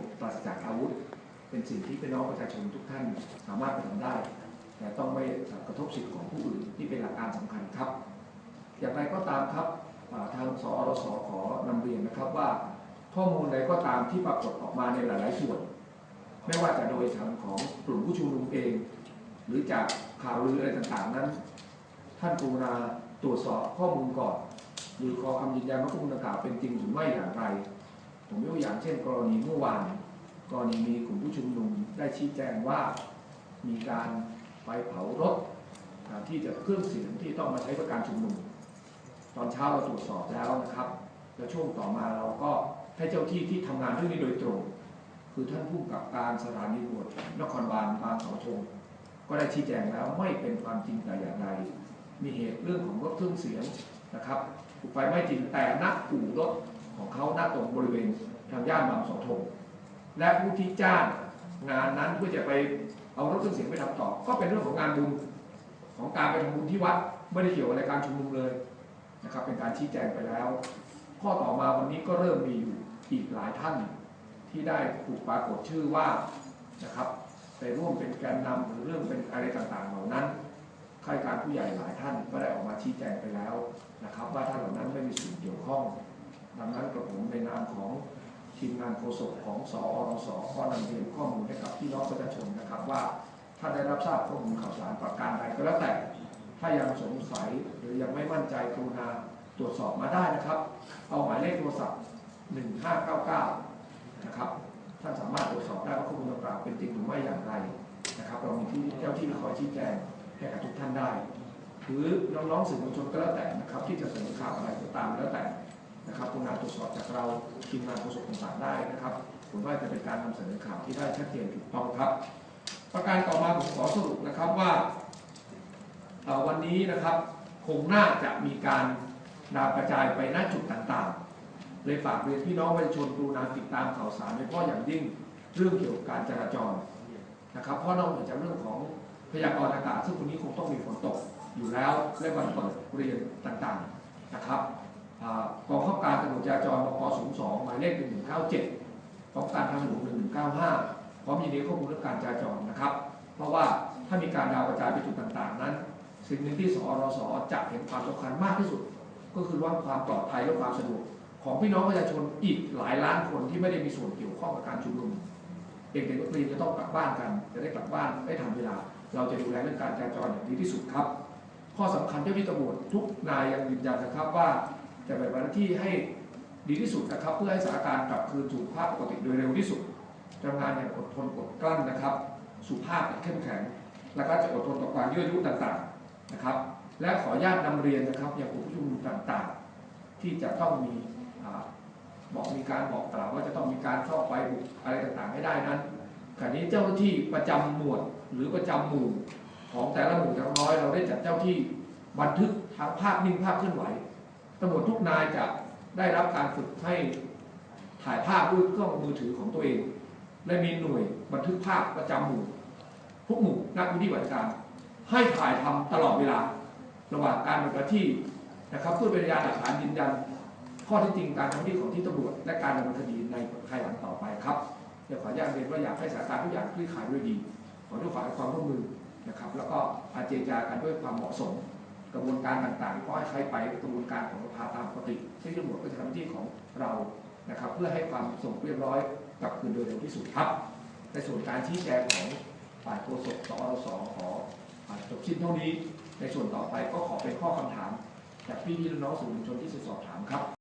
บปราศจากอาวุธ เป็นสิ่งที่พี่น้องประชาชนทุกท่านสามารถไปทำได้ แต่ต้องไม่กระทบสิทธิของผู้อื่นที่เป็นหลักการสำคัญครับ อย่างไรก็ตามครับทางสอรสขอนำเรียนนะครับว่าข้อมูลใดก็ตามที่ปรากฏออกมาในหลาย ๆ ส่วน ไม่ว่าจะโดยทางของกลุ่มผู้ชุมนุมเอง หรือจากข่าวลืออะไรต่าง ๆ นั้น ท่านกรุณาตรวจสอบข้อมูลก่อนหรือขอคำยืนยันว่าข้อมูลดังกล่าวเป็นจริงหรือไม่อย่างไร ผมยกอย่างเช่น กรณีเมื่อวานกรณีมีกลุ่มผู้ชุมนุมได้ชี้แจงว่ามีการไปเผารถที่จะเครื่องเสียงที่ต้องมาใช้ประการชุมนุม ตอนเช้าเราตรวจสอบแล้วนะครับ แล้วช่วงต่อมาเราก็ให้เจ้าที่ที่ทำงานเรื่องนี้โดยตรง คือท่านผู้กับการสถานีตำรวจนครบาลบางเสาธงก็ได้ชี้แจงแล้วไม่เป็นความจริงแต่อย่างใดมีเหตุเรื่องของรถเครื่องเสียงนะครับถูกไฟไม้จริงแต่นักอู่รถ ของเขาหน้าตรงบริเวณทางย่านบางเสาธงและผู้ที่จ้างงานนั้นเพื่อจะไปเอารถเครื่องเสียงไปทำต่อ ก็เป็นเรื่องของงานบุญของการไปทำบุญที่วัดไม่ได้เกี่ยวอะไรการชุมนุมเลยนะครับ เป็นการชี้แจงไปแล้ว ข้อต่อมาวันนี้ก็เริ่มมีอยู่อีกหลายท่านที่ได้ถูกปรากฏชื่อว่านะครับไปร่วมเป็นแกนนำหรือเรื่องเป็นอะไรต่างๆเหล่านั้นข้าราชการผู้ใหญ่หลายท่านก็ได้ออกมาชี้แจงไปแล้วนะครับ ว่าท่านเหล่านั้นไม่มีส่วนเกี่ยวข้อง ดังนั้นกระผมในนามของทีมงานโฆษกของสอรสก็นำเรียนข้อมูลให้กับพี่น้องประชาชนนะครับว่าถ้าได้รับทราบข้อมูลข่าวสารประการใดก็แล้วแต่ ถ้ายังสงสัยหรือยังไม่มั่นใจกรุณาตรวจสอบมาได้นะครับ เอาหมายเลขโทรศัพท์ 1599 นะครับ ท่านสามารถตรวจสอบได้ว่าข้อมูลดังกล่าวเป็นจริงหรือไม่อย่างไรนะครับเรามีที่เจ้าที่คอยชี้แจงให้กับทุกท่านได้ หรือน้องๆสื่อมวลชนก็แล้วแต่นะครับที่จะเสนอข่าวอะไรก็ตามแล้วแต่ นะครับกรุณาตรวจสอบจากเราทีมงานโฆษกต่างๆได้นะครับผมว่าจะเป็นการนำเสนอข่าวที่ได้ชัดเจนถูกต้องครับ ประการต่อมาผมขอสรุปนะครับว่าต่อวันนี้นะครับคงน่าจะมีการดาวกระจายไปณจุดต่างๆ เลยฝากเรียนพี่น้องประชาชนกรุณาติดตามข่าวสารโดยเฉพาะอย่างยิ่งเรื่องเกี่ยวกับการจราจรนะครับ เพราะนอกเหนือจากเรื่องของพยากรณ์อากาศซึ่งวันนี้คงต้องมีฝนตกอยู่แล้วและวันเปิดเรียนต่างๆนะครับ กองข้าการตำรวจจราจรบก02หมายเลข1197กองการทางหลวง1195พร้อมยินดีข้อมูลเรื่องการจราจรนะครับ เพราะว่าถ้ามีการดาวกระจายไปจุดต่างๆ นั้น สิ่งหนึ่งที่สอรสจะเห็นความสำคัญมากที่สุด ก็คือว่าความปลอดภัยและความสะดวกของพี่น้องประชาชนอีกหลายล้านคนที่ไม่ได้มีส่วนเกี่ยวข้องกับการชุมนุมเด็กๆนักเรียนจะต้องกลับบ้านกัน จะได้กลับบ้านได้ทันเวลา เราจะดูแลเรื่องการจราจรอย่างดีที่สุดครับ ข้อสำคัญเจ้าที่ตำรวจทุกนายยังยืนยันนะครับว่า จะเปฏิบันที่ให้ดีที่สุดนะครับ เพื่อให้สถานการณ์กลับคืนสู่ภาพปกติโดยเร็วที่สุดทำงานอย่างอดทนอดกลั้นนะครับ สุภาพเข้มแข็ง แล้วก็จะอดทนต่อความยั่วยุต่างๆนะครับ และขออนุญาตนำเรียนนะครับอย่างผู้ชุมนุมต่างๆ ที่จะต้องมีอบอกมีการบอกกล่าวว่าจะต้องมีการเข้าไปบุกอะไรต่างๆให้ได้นั้นขณะนี้เจ้าหน้าที่ประจำหมวดหรือประจำหมู่ของแต่ละหมู่อย่างน้อยเราได้จัดเจ้าที่บันทึกทั้งภาพนิ่งภาพเคลื่อนไหว ตำรวจทุกนายจะได้รับการฝึกให้ถ่ายภาพด้วยเครื่องมือถือของตัวเอง และมีหน่วยบันทึกภาพประจำหมู่ทุกหมู่นักวิธีบัติการ ให้ถ่ายทำตลอดเวลา ระหว่างการปฏิบัติที่นะครับเพื่อเป็นพยานหลักฐานยืนยัน ข้อเที่จริงการทำหน้าที่ของที่ตำรวจและการดำเนินคดีในภายหลังต่อไปครับเดี๋ยวขออนุญาตเรียนว่าอยากให้สถานการณ์ทุกอย่างคลี่คลายด้วยดี ขอทุกฝ่ายความร่วมมือนะครับ แล้วก็อาเจรจากันด้วยความเหมาะสม กระบวนการต่างๆ ก็ให้ใช้ไปกระบวนการของสภาตามปกติซึ่งตำรวจก็จะทำหน้าที่ของเรานะครับเพื่อให้ความสงบเรียบร้อยกลับคืนโดยเร็วที่สุดครับในส่วนการชี้แจงของฝ่ายโฆษกสอสอขอจบสิ้นเท่านี้ ในส่วนต่อไปก็ขอเป็นข้อคำถาม จากพี่น้องสื่อมวลชนที่จะสอบถามครับ